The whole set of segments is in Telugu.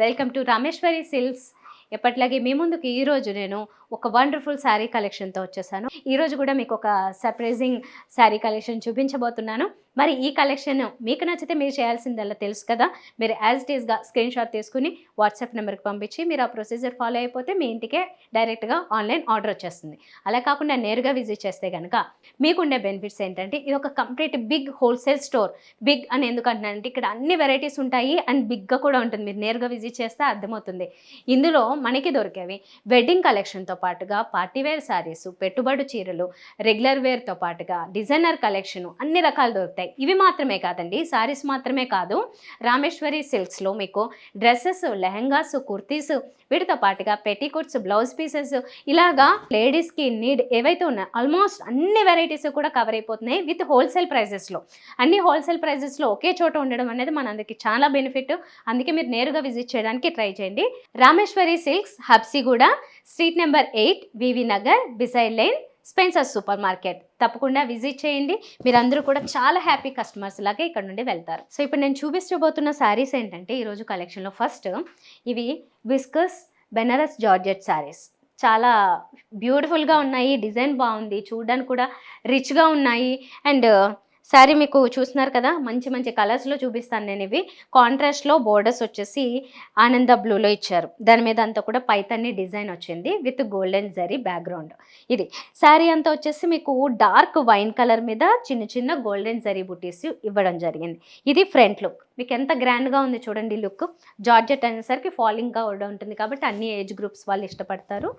Welcome to Rameshwari silks. ఎప్పట్లాగే మీ ముందుకు ఈరోజు నేను ఒక వండర్ఫుల్ శారీ కలెక్షన్తో వచ్చేసాను. ఈరోజు కూడా మీకు ఒక సర్ప్రైజింగ్ శారీ కలెక్షన్ చూపించబోతున్నాను. మరి ఈ కలెక్షన్ మీకు నచ్చితే మీరు చేయాల్సిందల్లా తెలుసు కదా. మీరు యాజ్ ఇట్ ఈస్గా స్క్రీన్ షాట్ తీసుకుని వాట్సాప్ నెంబర్కి పంపించి మీరు ఆ ప్రొసీజర్ ఫాలో అయిపోతే మీ ఇంటికే డైరెక్ట్గా ఆన్లైన్ ఆర్డర్ వచ్చేస్తుంది. అలా కాకుండా నేరుగా విజిట్ చేస్తే కనుక మీకుండే బెనిఫిట్స్ ఏంటంటే ఇది ఒక complete big wholesale store big అని ఎందుకు అంటున్నానంటే ఇక్కడ అన్ని వెరైటీస్ ఉంటాయి అండ్ బిగ్గా కూడా ఉంటుంది. మీరు నేరుగా విజిట్ చేస్తే అర్థమవుతుంది. ఇందులో మనకి దొరికేవి వెడ్డింగ్ కలెక్షన్తో పాటుగా పార్టీ వేర్ శారీస్ పెట్టుబడి చీరలు రెగ్యులర్ వేర్తో పాటుగా డిజైనర్ కలెక్షన్ అన్ని రకాలు దొరుకుతాయి. ఇవి మాత్రమే కాదండి శారీస్ మాత్రమే కాదు. రామేశ్వరి సిల్క్స్లో మీకు డ్రెస్సెస్ లెహంగాస్ కుర్తీస్ వీటితో పాటుగా పెట్టికోట్స్ బ్లౌజ్ పీసెస్ ఇలాగా లేడీస్కి నీడ్ ఏవైతే ఉన్నాయో ఆల్మోస్ట్ అన్ని వెరైటీస్ కూడా కవర్ అయిపోతున్నాయి విత్ హోల్సేల్ ప్రైజెస్లో. అన్ని హోల్సేల్ ప్రైజెస్లో ఒకే చోట ఉండడం అనేది మనందరికీ చాలా బెనిఫిట్. అందుకే మీరు నేరుగా విజిట్ చేయడానికి ట్రై చేయండి. Rameshwari silks Habsiguda street number eight VV Nagar beside lane Spencer supermarket. తప్పకుండా విజిట్ చేయండి. మీరందరూ కూడా చాలా హ్యాపీ కస్టమర్స్ లాగా ఇక్కడ నుండి వెళ్తారు. సో ఇప్పుడు నేను చూపించబోతున్న శారీస్ ఏంటంటే ఈరోజు కలెక్షన్లో ఫస్ట్ ఇవి విస్కస్ బెనారస్ జార్జెట్ శారీస్. చాలా బ్యూటిఫుల్గా ఉన్నాయి. డిజైన్ బాగుంది. చూడడానికి కూడా రిచ్గా ఉన్నాయి. అండ్ శారీ మీకు చూస్తున్నారు కదా మంచి మంచి కలర్స్లో చూపిస్తాను నేను ఇవి. కాంట్రాస్ట్లో బోర్డర్స్ వచ్చేసి ఆనంద బ్లూలో ఇచ్చారు. దాని మీద అంతా కూడా పైతన్ని డిజైన్ వచ్చింది విత్ గోల్డెన్ జరీ బ్యాక్గ్రౌండ్ ఇది శారీ అంతా వచ్చేసి మీకు డార్క్ వైన్ కలర్ మీద చిన్న చిన్న గోల్డెన్ జరీ బుటీస్ ఇవ్వడం జరిగింది. ఇది ఫ్రంట్ లుక్ మీకు ఎంత గ్రాండ్గా ఉంది చూడండి లుక్ జార్జెట్ అనేసరికి ఫాలింగ్గా కూడా ఉంటుంది కాబట్టి అన్ని ఏజ్ గ్రూప్స్ వాళ్ళు ఇష్టపడతారు.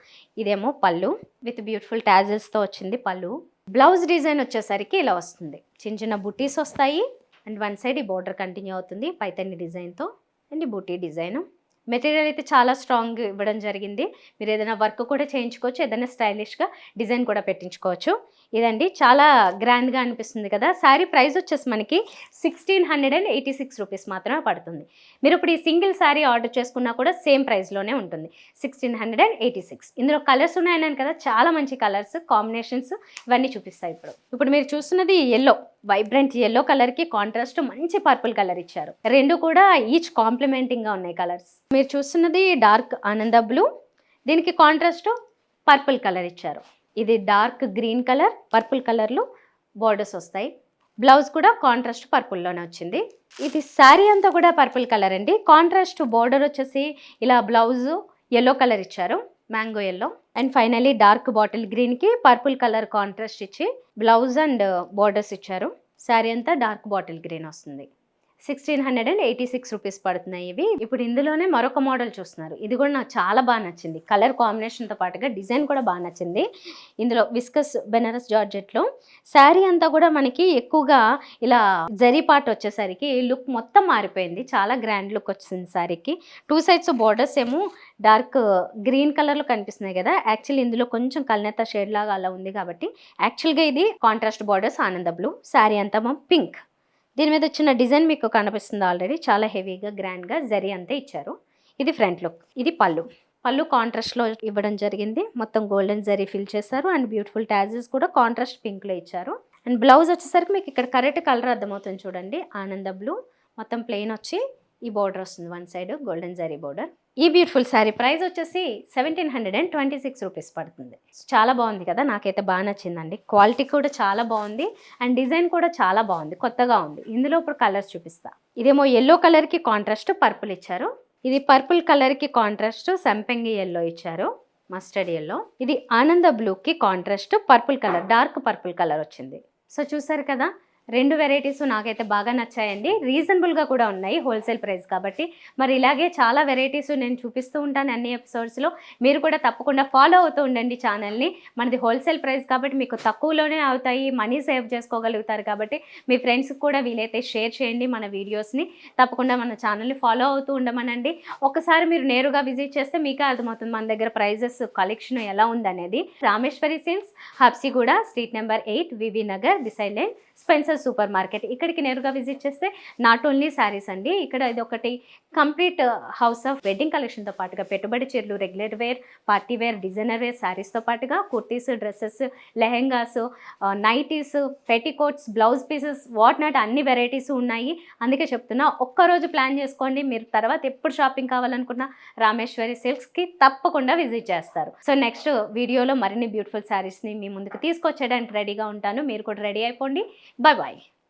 ఇదేమో పళ్ళు. విత్ బ్యూటిఫుల్ ట్యాజెస్తో వచ్చింది పళ్ళు. బ్లౌజ్ డిజైన్ వచ్చేసరికి ఇలా వస్తుంది. చిన్న చిన్న బుటీస్ వస్తాయి. అండ్ వన్ సైడ్ ఈ బోర్డర్ కంటిన్యూ అవుతుంది. పైతన్ని డిజైన్తో అండ్ ఈ బుటీ డిజైను. మెటీరియల్ అయితే చాలా స్ట్రాంగ్ ఇవ్వడం జరిగింది. మీరు ఏదైనా వర్క్ కూడా చేయించుకోవచ్చు. ఏదైనా స్టైలిష్గా డిజైన్ కూడా పెట్టించుకోవచ్చు. ఇదండి. చాలా గ్రాండ్గా అనిపిస్తుంది కదా. శారీ ప్రైస్ వచ్చేసి మనకి sixteen hundred and eighty six rupees మాత్రమే పడుతుంది. మీరు ఇప్పుడు ఈ సింగిల్ శారీ ఆర్డర్ చేసుకున్నా కూడా సేమ్ ప్రైస్లోనే ఉంటుంది. Sixteen hundred and eighty six ఇందులో కలర్స్ ఉన్నాయన్నాను కదా. చాలా మంచి కలర్స్ కాంబినేషన్స్ ఇవన్నీ చూపిస్తాయి ఇప్పుడు. ఇప్పుడు మీరు చూస్తున్నది ఎల్లో వైబ్రెంట్ ఎల్లో కలర్కి కాంట్రాస్ట్ మంచి పర్పుల్ కలర్ ఇచ్చారు. రెండు కూడా ఈచ్ కాంప్లిమెంటింగ్గా ఉన్నాయి కలర్స్ మీరు చూస్తున్నది డార్క్ ఆనంద బ్లూ దీనికి కాంట్రాస్ట్ పర్పుల్ కలర్ ఇచ్చారు. ఇది డార్క్ గ్రీన్ కలర్ పర్పుల్ కలర్లో బార్డర్స్ వస్తాయి. బ్లౌజ్ కూడా కాంట్రాస్ట్ పర్పుల్లోనే వచ్చింది. ఇది శారీ అంతా కూడా పర్పుల్ కలర్ అండి. కాంట్రాస్ట్ బార్డర్ వచ్చేసి ఇలా బ్లౌజ్ ఎల్లో కలర్ ఇచ్చారు mango yellow and finally dark bottle గ్రీన్కి పర్పుల్ కలర్ కాంట్రాస్ట్ ఇచ్చి బ్లౌజ్ అండ్ బార్డర్స్ ఇచ్చారు. శారీ అంతా డార్క్ బాటిల్ గ్రీన్ వస్తుంది. Sixteen hundred and eighty six rupees పడుతున్నాయి ఇవి. ఇప్పుడు ఇందులోనే మరొక మోడల్ చూస్తున్నారు. ఇది కూడా నాకు చాలా బాగా నచ్చింది. కలర్ కాంబినేషన్తో పాటుగా డిజైన్ కూడా బాగా నచ్చింది. ఇందులో విస్కస్ బెనారస్ జార్జెట్లో శారీ అంతా కూడా మనకి ఎక్కువగా ఇలా జరీ పార్ట్ వచ్చేసరికి లుక్ మొత్తం మారిపోయింది. చాలా గ్రాండ్ లుక్ వచ్చింది శారీకి. టూ సైడ్స్ బార్డర్స్ ఏమో డార్క్ గ్రీన్ కలర్లో కనిపిస్తున్నాయి కదా. యాక్చువల్లీ ఇందులో కొంచెం కల్నేత షేడ్ లాగా అలా ఉంది కాబట్టి యాక్చువల్గా ఇది contrast borders Ananda blue sari అంతా పింక్ దీని మీద వచ్చిన డిజైన్ మీకు కనిపిస్తుంది ఆల్రెడీ. చాలా హెవీగా గ్రాండ్గా జరీ అంతా ఇచ్చారు. ఇది ఫ్రంట్ లుక్. ఇది పళ్ళు. పళ్ళు కాంట్రాస్ట్లో ఇవ్వడం జరిగింది. మొత్తం గోల్డెన్ జరీ ఫిల్ చేశారు. అండ్ బ్యూటిఫుల్ ట్యాజెస్ కూడా కాంట్రాస్ట్ పింక్లో ఇచ్చారు. అండ్ బ్లౌజ్ వచ్చేసరికి మీకు ఇక్కడ కరెక్ట్ కలర్ అర్థమవుతుంది చూడండి. ఆనంద బ్లూ. మొత్తం ప్లెయిన్ వచ్చి ఈ బోర్డర్ వస్తుంది one side golden zari border. ఈ బ్యూటిఫుల్ శారీ ప్రైస్ వచ్చేసి seventeen hundred and twenty six rupees పడుతుంది. చాలా బాగుంది కదా నాకైతే బాగా నచ్చిందండి. క్వాలిటీ కూడా చాలా బాగుంది అండ్ డిజైన్ కూడా చాలా బాగుంది కొత్తగా ఉంది. ఇందులో ఇప్పుడు కలర్స్ చూపిస్తా. ఇదేమో ఎల్లో కలర్కి కాంట్రాస్ట్ పర్పుల్ ఇచ్చారు. ఇది పర్పుల్ కలర్కి కాంట్రాస్ట్ సంపెంగి ఎల్లో ఇచ్చారు మస్టర్డ్ ఎల్లో ఇది ఆనంద బ్లూకి contrast purple colour dark purple colour వచ్చింది. సో చూసారు కదా రెండు వెరైటీస్ నాకైతే బాగా నచ్చాయండి. రీజనబుల్గా కూడా ఉన్నాయి హోల్సేల్ ప్రైస్ కాబట్టి. మరి ఇలాగే చాలా వెరైటీస్ నేను చూపిస్తూ ఉంటాను అన్ని ఎపిసోడ్స్లో మీరు కూడా తప్పకుండా ఫాలో అవుతూ ఉండండి ఛానల్ని మనది హోల్సేల్ ప్రైస్ కాబట్టి మీకు తక్కువలోనే అవుతాయి. మనీ సేవ్ చేసుకోగలుగుతారు కాబట్టి మీ ఫ్రెండ్స్కి కూడా వీలైతే షేర్ చేయండి మన వీడియోస్ని తప్పకుండా మన ఛానల్ని ఫాలో అవుతూ ఉండమనండి. ఒకసారి మీరు నేరుగా విజిట్ చేస్తే మీకే అర్థమవుతుంది మన దగ్గర ప్రైజెస్ కలెక్షన్ ఎలా ఉందనేది. Rameshwari silks Habsiguda street number eight VV Nagar beside lane supermarket. ఇక్కడికి నేరుగా విజిట్ చేస్తే నాట్ ఓన్లీ శారీస్ అండి ఇక్కడ ఇది ఒకటి కంప్లీట్ హౌస్ ఆఫ్ వెడ్డింగ్ కలెక్షన్తో పాటుగా పెట్టుబడి చీరలు regular wear party wear designer wear శారీస్తో పాటుగా kurtis dresses lehengas nighties petticoats blouse pieces what not అన్ని వెరైటీస్ ఉన్నాయి. అందుకే చెప్తున్నా ఒక్కరోజు ప్లాన్ చేసుకోండి. మీరు తర్వాత ఎప్పుడు షాపింగ్ కావాలనుకున్నా రామేశ్వరి సిల్క్స్కి తప్పకుండా విజిట్ చేస్తారు. సో నెక్స్ట్ వీడియోలో మరిన్ని బ్యూటిఫుల్ శారీస్ని మీ ముందుకు తీసుకొచ్చేయడానికి రెడీగా ఉంటాను. మీరు కూడా రెడీ అయిపోండి. Bye bye Bye.